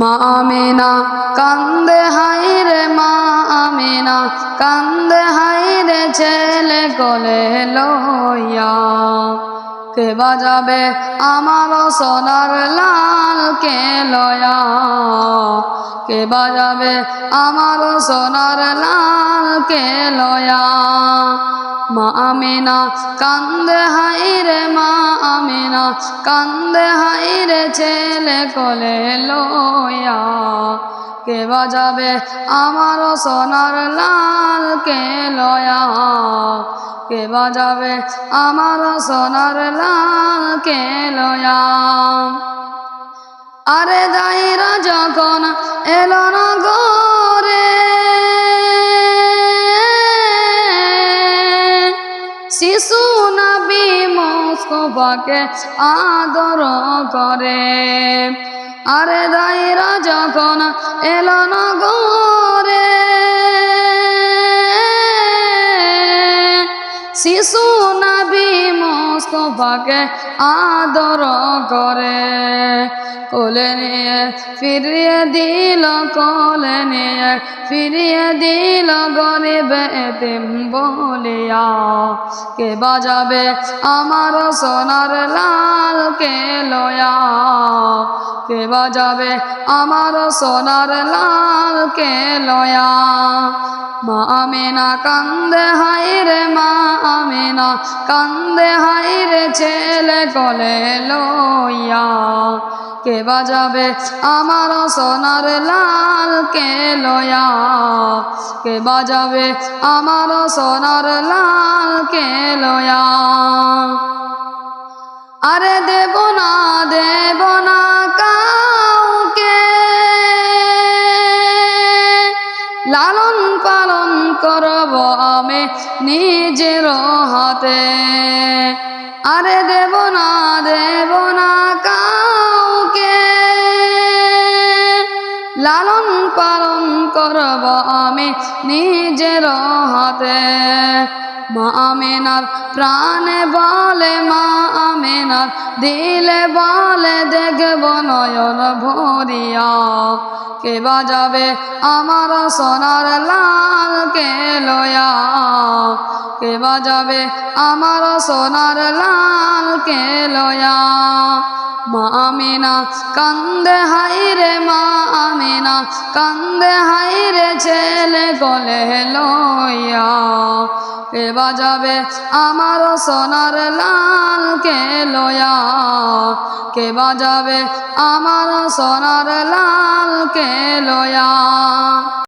মা আমিনা, কান্দে হাইরে মা আমিনা, কান্দে হাইরে ছেলে কোলে লইয়া। কে বাজাবে আমার সোনার লাল কে লয়া? কে বাজাবে আমার সোনার লাল কে লয়া? মা আমিনা, কান্দে হাইরে মা আমিনা, কান্দে হাইরে ছেলে কলে লয়া কে বাজাবে আমার সোনার লাল কে লয়া? কে বাজাবে আমার সোনার লাল কে লয়া? আরে দাইরা যখন এলো শিশু নবী মোস্তফাকে আদর করে। আরে দাইরা যখন এলো না শিশু নাবি মোস্তফাকে আদর করে, কোলে নিয়ে ফিরিয়ে দিল, কোলে নিয়ে ফিরিয়ে দিল গরিব এতিম বলিয়া। কে বাজাবে আমার সোনার লাল কে লয়া? কে বাজাবে আমার সোনার লাল কে লয়া? মা আমিনা কান্দে হাইরে মা আমিনা কান্দে হাইরে ছেলে কলে লইয়া। কে বাজাবে আমার সোনার লাল কে লয়া কে বাজাবে আমার সোনার লাল কে লয়া করব আমি নিজের হাতে। আরে দেব না দেব না কাউকে। লালন পালন করব আমি নিজের হাতে। মা আমেনার প্রাণে বলে, মা আমেনার দিলে বলে, দেখব নয়ন ভরিয়া। কে বাজাবে আমার সোনার লাল কে লয়া কে বাজাবে আমার সোনার লাল কে লয়া? মা আমিনা, কান্দে হাইরে মা আমিনা, কান্দে হাইরে ছেলে গলে লইয়া কে বাজাবে আমার সোনার লাল কে লয়া? কে বাজাবে আমার সোনার লাল কে লয়া?